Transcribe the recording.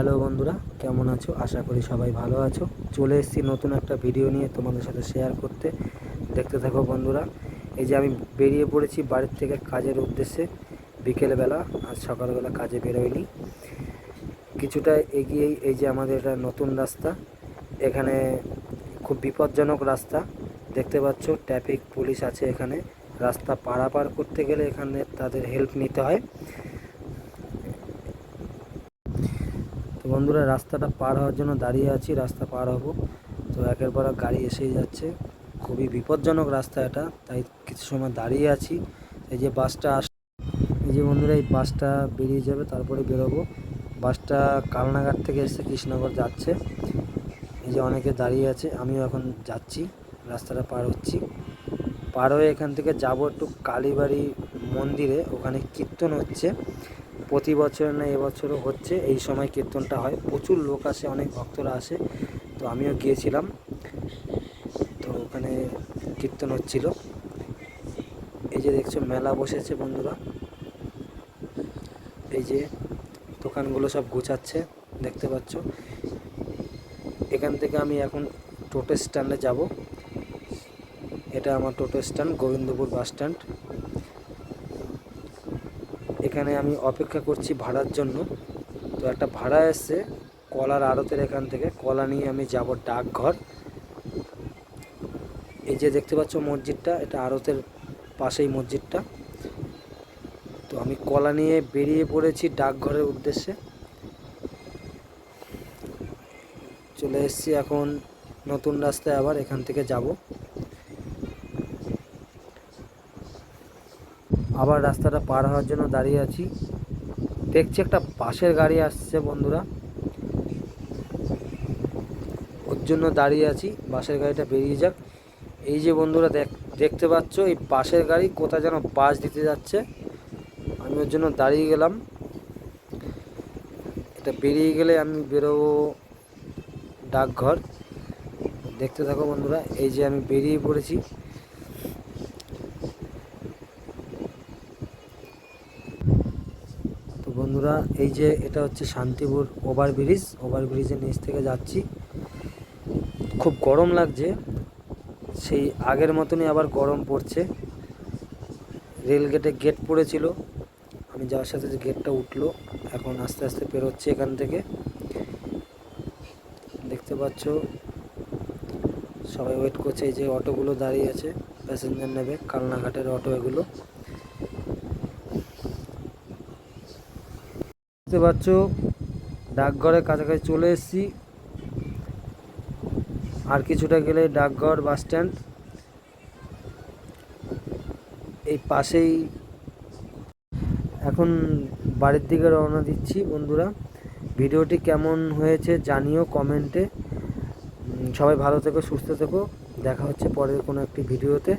Hello বন্ধুরা, কেমন আছো? আশা করি সবাই ভালো আছো। চলে এসেছি নতুন একটা ভিডিও নিয়ে তোমাদের সাথে শেয়ার করতে। দেখতে থাকো বন্ধুরা, এই যে আমি বেরিয়ে পড়েছি বাড়ির থেকে কাজের উদ্দেশ্যে। বিকেলবেলা আর সকালবেলা কাজে বেরোয়নি কিছুটা এগিয়েই এই যে আমাদের এটা নতুন রাস্তা। এখানে খুব বিপজ্জনক রাস্তা। দেখতে পাচ্ছ ট্রাফিক পুলিশ আছে এখানে। রাস্তা পারাপার করতে গেলে এখানে তাদের হেল্প নিতে হয় তো বন্ধুরা, রাস্তাটা পার হওয়ার জন্য দাঁড়িয়ে আছি, রাস্তা পার হব। তো একের পর গাড়ি এসেই যাচ্ছে। খুবই বিপজ্জনক রাস্তা এটা, তাই কিছু সময় দাঁড়িয়ে আছি। এই যে বাসটা আস, এই যে বন্ধুরা, এই বাসটা বেরিয়ে যাবে, তারপরে বেরোবো। বাসটা কালনাঘাট থেকে এসে কৃষ্ণনগর যাচ্ছে। এই যে অনেকে দাঁড়িয়ে আছে, আমিও এখন যাচ্ছি, রাস্তাটা পার হচ্ছি। পার হয়ে এখান থেকে যাব একটু কালীবাড়ি মন্দিরে, ওখানে কীর্তন হচ্ছে। প্রতি বছর না এবছরও হচ্ছে, এই সময় কীর্তনটা হয়। প্রচুর লোক আসে, অনেক ভক্তরা আসে। তো আমিও গিয়েছিলাম। তো ওখানে কীর্তন হচ্ছিল। এই যে দেখছ, মেলা বসেছে বন্ধুরা। এই যে দোকানগুলো সব গুছাচ্ছে, দেখতে পাচ্ছ। এখান থেকে আমি এখন টোটো স্ট্যান্ডে যাব। এটা আমার toto stand, Gobindapur bus stand. এখানে আমি অপেক্ষা করছি ভাড়ার জন্য। তো একটা ভাড়া এসছে কলার আড়তের এখান থেকে। কলা নিয়ে আমি যাব ডাকঘর। এই যে দেখতে পাচ্ছ মসজিদটা, এটা আড়তের পাশেই মসজিদটা। তো আমি কলা নিয়ে বেরিয়ে পড়েছি ডাকঘরের উদ্দেশ্যে। চলে এসেছি এখন নতুন রাস্তায় আবার এখান থেকে যাব। আবার রাস্তাটা পার হওয়ার জন্য দাঁড়িয়ে আছি। দেখছি একটা পাশের গাড়ি আসছে বন্ধুরা। ওর জন্য দাঁড়িয়ে আছি, বাসের গাড়িটা বেরিয়ে যাক। এই যে বন্ধুরা, দেখ, দেখতে পাচ্ছ, এই পাশের গাড়ি কোথায় যেন বাস দিতে যাচ্ছে। আমি ওর জন্য দাঁড়িয়ে গেলাম। এটা বেরিয়ে গেলে আমি বেরোবো ডাকঘর। দেখতে থাকো বন্ধুরা, এই যে আমি বেরিয়ে পড়েছি তো বন্ধুরা, এই যে এটা হচ্ছে শান্তিপুর ওভারব্রিজ। ওভারব্রিজের নিচ থেকে যাচ্ছি। খুব গরম লাগছে। সেই আগের মতনই আবার গরম পড়ছে। রেল গেটে গেট পড়েছিল। আমি যাওয়ার সাথে যে গেটটা উঠল, এখন আস্তে আস্তে পেরোচ্ছে এখান থেকে। দেখতে পাচ্ছ, সবাই ওয়েট করছে, এই যে অটোগুলো দাঁড়িয়ে আছে প্যাসেঞ্জার নেবে, কালনাঘাটের অটো এগুলো। দেখতে পাচ্ছ, ডাকঘরের কাছাকাছি চলে এসেছি। আর কিছুটা গেলে ডাকঘর বাস স্ট্যান্ড। এই পাশেই এখন বাড়ির দিকে রওনা দিচ্ছি বন্ধুরা। ভিডিওটি কেমন হয়েছে জানিও কমেন্টে। সবাই ভালো থেকো, সুস্থ থেকো। দেখা হচ্ছে পরের কোনো একটি ভিডিওতে।